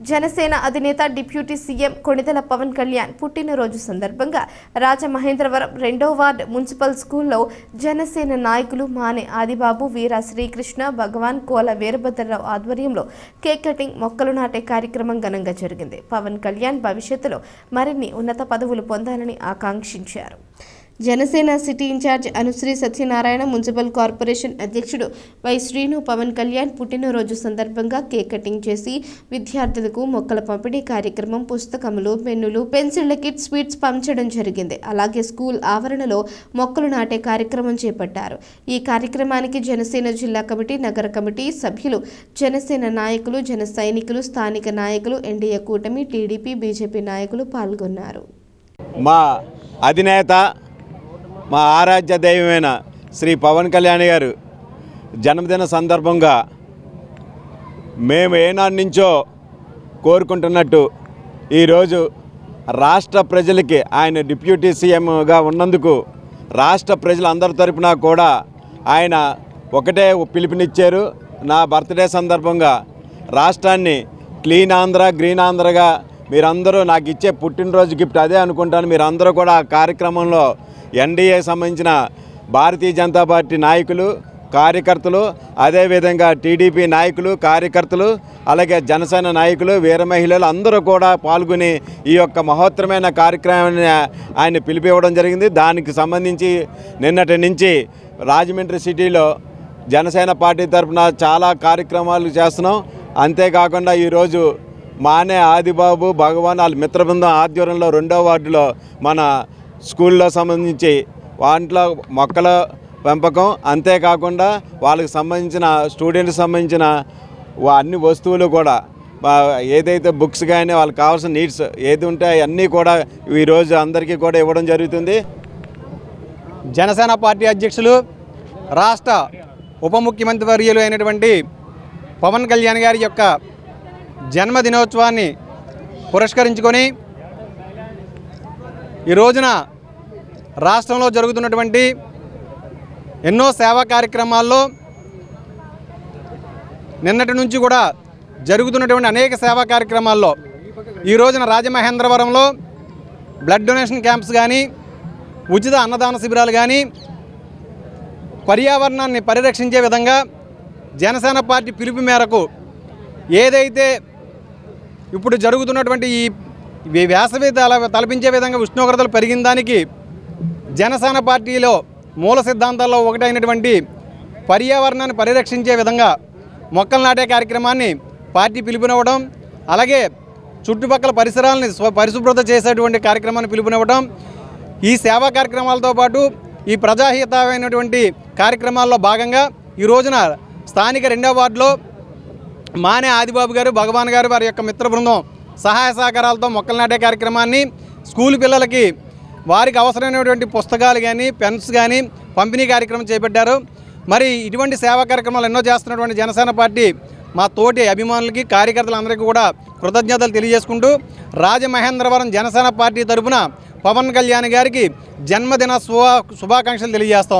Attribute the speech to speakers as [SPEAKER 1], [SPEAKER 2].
[SPEAKER 1] జనసేన అధినేత deputy CM Konidala Pawan Kalyan పుట్టినరోజు సందర్భంగా రాజమహేంద్రవరం రెండో వార్డ్ మున్సిపల్ స్కూల్లో జనసేన నాయకులు మానే ఆదిబాబు వీర శ్రీకృష్ణ భగవాన్ కోల వీరభద్రరావు ఆధ్వర్యంలో కేక్ కటింగ్ మొక్కలు నాటే కార్యక్రమం ఘనంగా జరిగింది. పవన్ కళ్యాణ్ భవిష్యత్తులో మరిన్ని ఉన్నత పదవులు పొందాలని ఆకాంక్షించారు. Janasena city incharge Anusri Satyanarayana municipal corporation అధ్యక్షుడు వై శ్రీను పవన్ కళ్యాణ్ పుట్టినరోజు సందర్భంగా కేక్ కటింగ్ చేసి విద్యార్థులకు మొక్కల పంపిణీ కార్యక్రమం పుస్తకములు పెన్నులు పెన్సిళ్ళ కిట్ స్వీట్స్ పంచడం జరిగింది. అలాగే స్కూల్ ఆవరణలో మొక్కలు నాటే కార్యక్రమం చేపట్టారు. ఈ కార్యక్రమానికి జనసేన జిల్లా కమిటీ నగర కమిటీ సభ్యులు జనసేన నాయకులు జన సైనికులు స్థానిక నాయకులు ఎన్డీఏ కూటమి టీడీపీ బీజేపీ నాయకులు పాల్గొన్నారు.
[SPEAKER 2] మా అధినేత మా ఆరాధ్య దైవమైన శ్రీ పవన్ కళ్యాణ్ గారు జన్మదిన సందర్భంగా మేము ఏనాటి నుంచో కోరుకుంటున్నట్టు ఈరోజు రాష్ట్ర ప్రజలకి ఆయన డిప్యూటీ సీఎంగా ఉన్నందుకు రాష్ట్ర ప్రజలందరి తరపున కూడా ఆయన ఒకటే పిలుపునిచ్చారు. నా బర్త్డే సందర్భంగా రాష్ట్రాన్ని క్లీన్ ఆంధ్ర గ్రీన్ ఆంధ్రగా మీరందరూ నాకు ఇచ్చే పుట్టినరోజు గిఫ్ట్ అదే అనుకుంటాను. మీరందరూ కూడా ఆ కార్యక్రమంలో ఎన్డీఏ సంబంధించిన భారతీయ జనతా పార్టీ నాయకులు కార్యకర్తలు అదేవిధంగా టీడీపీ నాయకులు కార్యకర్తలు అలాగే జనసేన నాయకులు వీర మహిళలు అందరూ కూడా పాల్గొని ఈ యొక్క మహోత్తరమైన కార్యక్రమాన్ని ఆయన పిలిపివ్వడం జరిగింది. దానికి సంబంధించి నిన్నటి నుంచి రాజమండ్రి సిటీలో జనసేన పార్టీ తరఫున చాలా కార్యక్రమాలు చేస్తున్నాం. అంతేకాకుండా ఈరోజు మానే ఆదిబాబు భగవాన్ వాళ్ళ మిత్రబృందం ఆధ్వర్యంలో రెండో వార్డులో మన స్కూల్లో సంబంధించి వాంట్లో మొక్కల పెంపకం. అంతేకాకుండా వాళ్ళకి సంబంధించిన స్టూడెంట్కి సంబంధించిన వా- అన్ని వస్తువులు కూడా ఏదైతే బుక్స్ కానీ వాళ్ళకి కావాల్సిన నీడ్స్ ఏది ఉంటే అవన్నీ కూడా ఈరోజు అందరికీ కూడా ఇవ్వడం జరుగుతుంది.
[SPEAKER 3] జనసేన పార్టీ అధ్యక్షులు రాష్ట్ర ఉప ముఖ్యమంత్రి వర్యులు అయినటువంటి పవన్ కళ్యాణ్ గారి యొక్క జన్మదినోత్సవాన్ని పురస్కరించుకొని ఈ రోజున రాష్ట్రంలో జరుగుతున్నటువంటి ఎన్నో సేవా కార్యక్రమాల్లో నిన్నటి నుంచి కూడా జరుగుతున్నటువంటి అనేక సేవా కార్యక్రమాల్లో ఈ రోజున రాజమహేంద్రవరంలో బ్లడ్ డొనేషన్ క్యాంప్స్ కానీ ఉచిత అన్నదాన శిబిరాలు కానీ పర్యావరణాన్ని పరిరక్షించే విధంగా జనసేన పార్టీ పిలుపు మేరకు ఏదైతే ఇప్పుడు జరుగుతున్నటువంటి ఈ వేసవి తల తలపించే విధంగా ఉష్ణోగ్రతలు పెరిగిన దానికి జనసేన పార్టీలో మూల సిద్ధాంతాల్లో ఒకటైనటువంటి పర్యావరణాన్ని పరిరక్షించే విధంగా మొక్కలు నాటే కార్యక్రమాన్ని పార్టీ పిలుపునివ్వడం అలాగే చుట్టుపక్కల పరిసరాలని పరిశుభ్రత చేసేటువంటి కార్యక్రమాన్ని పిలుపునివ్వడం ఈ సేవా కార్యక్రమాలతో పాటు ఈ ప్రజాహితమైనటువంటి కార్యక్రమాల్లో భాగంగా ఈ రోజున స్థానిక రెండవ వార్డులో మానే ఆదిబాబు గారు భగవాన్ గారు వారి యొక్క మిత్ర బృందం సహాయ సహకారాలతో మొక్కలు నాటే కార్యక్రమాన్ని స్కూల్ పిల్లలకి వారికి అవసరమైనటువంటి పుస్తకాలు కానీ పెన్స్ కానీ పంపిణీ కార్యక్రమం చేపట్టారు. మరి ఇటువంటి సేవా కార్యక్రమాలు ఎన్నో చేస్తున్నటువంటి జనసేన పార్టీ మా తోటి అభిమానులకి కార్యకర్తలందరికీ కూడా కృతజ్ఞతలు తెలియజేసుకుంటూ రాజమహేంద్రవరం జనసేన పార్టీ తరపున పవన్ కళ్యాణ్ గారికి జన్మదిన శుభా శుభాకాంక్షలు తెలియజేస్తా